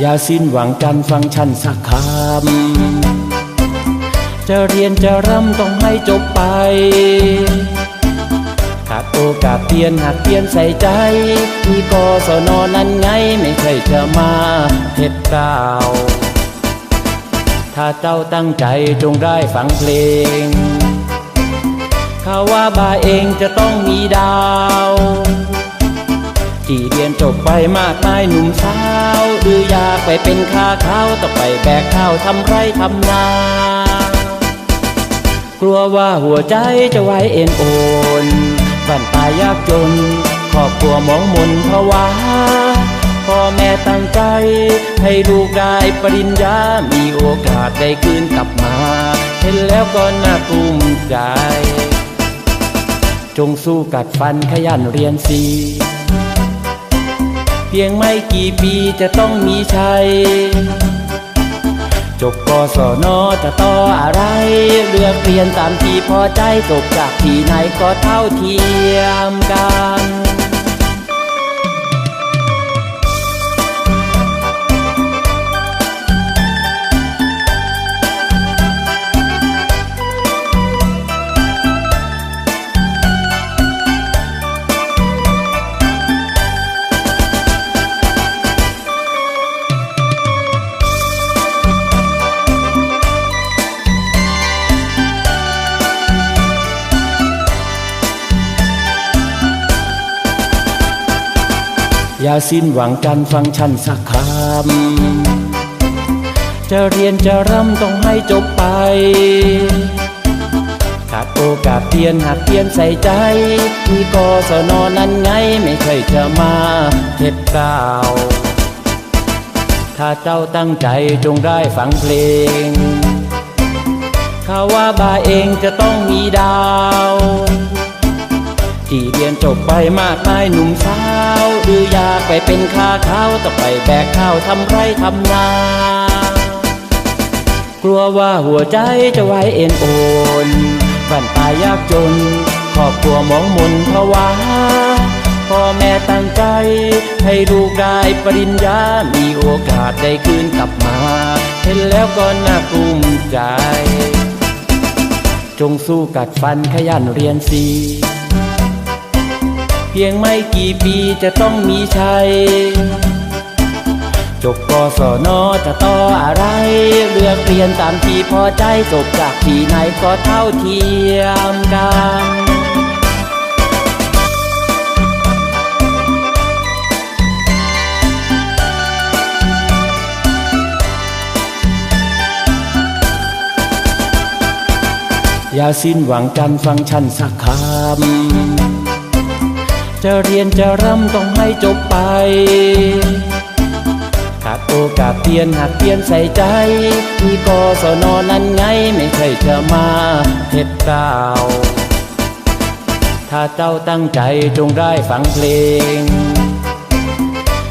อย่าสิ้นหวังกันฟังฉันสักคำ จะเรียนจะร่ำต้องให้จบไป ขาดโอกาสเปลี่ยนหากเปลี่ยนใส่ใจมีกสนอนั้นไงไม่เคยจะมาเห็ดกล่าว ถ้าเจ้าตั้งใจจงได้ฟังเพลงข่าวว่าบาเองจะต้องมีดาว ที่เรียนจบไปมากมายหนุ่มสาวหรืออยากไปเป็นข้าข้าวต่องไปแบกข้าวทำไรทำนา กลัวว่าหัวใจจะไว้เอ็นโอนบ้านตายยากจน ครอบครัวมองมนภาวะพ่อแม่ตั้งใจ ให้ลูกได้ปริญญา มีโอกาสได้คืนกลับมา เห็นแล้วก็น่าภูมิใจ จงสู้กัดฟันขยันเรียนสี เพียงไม่กี่ปีจะต้องมีชัย จบกศนจะต่ออะไร เลือกเรียนตามที่พอใจจบจากที่ไหนก็เท่าเทียมกัน อย่าสิ้นหวังกันฟังฉันสักคำ จะเรียนจะร่ำต้องให้จบไป ขาดโอกาสเปลี่ยนหากเปลี่ยนใส่ใจมีกสนอนั้นไงไม่เคยจะมาเห็ดกล่าว ถ้าเจ้าตั้งใจจงได้ฟังเพลงข่าว่าบาเองจะต้องมีดาว บไปมากมายหนุ่มสาวหรืออยากไปเป็นข้าข้าวต่อไปแบกข้าวทำไรทำนา กลัวว่าหัวใจจะไว้เอ็นโอนบ้านตายยากจนครอบครัวมองมนภาวะพ่อแม่ตั้งใจ ให้ลูกได้ปริญญา มีโอกาสได้คืนกลับมา เห็นแล้วก็น่าภูมิใจ จงสู้กัดฟันขยันเรียนสี พียงไม่กี่ปีจะต้องมีชัย จบกศนจะต่ออะไร เลือกเรียนตามที่พอใจจบจากที่ไหนก็เท่าเทียมกันอย่าสิ้นหวังกันฟังฉันสักคำ จะเรียนจะร่ำต้องให้จบไป ขาดโอกาสเตียนหากเตียนใส่ใจ มีกศนอนั้นไงไม่เคยจะมาเห็ดกล่าถ้าเจ้าตั้งใจจงได้ฟังเพลง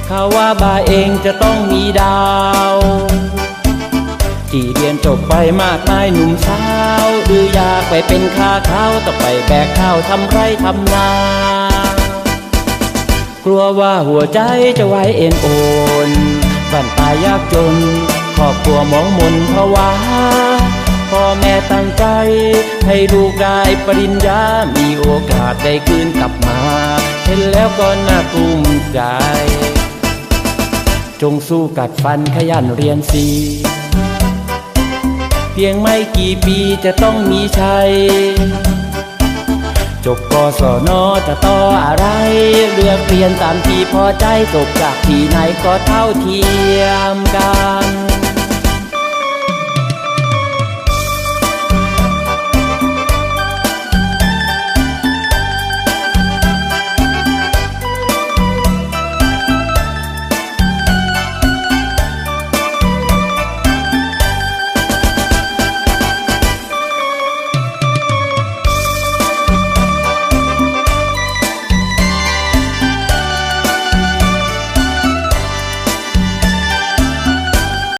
ข่าวว่าบาเองจะต้องมีดาว ที่เรียนจบไปมากมายหนุ่มสาว หรืออยากไปเป็นข้าข้าวต่องไปแบกข้าวทำไรทำนา กลัวว่าหัวใจจะไว้เอ็นโอนบ้านตายยากจนครอบครัวมองมนภาวะพ่อแม่ตั้งใจ ให้ลูกได้ปริญญา มีโอกาสได้คืนกลับมา เห็นแล้วก็น่าภูมิใจ จงสู้กัดฟันขยันเรียนสี เพียงไม่กี่ปีจะต้องมีชัย จบกศนจะต่ออะไร เลือกเรียนตามที่พอใจจบจากที่ไหนก็เท่าเทียมกัน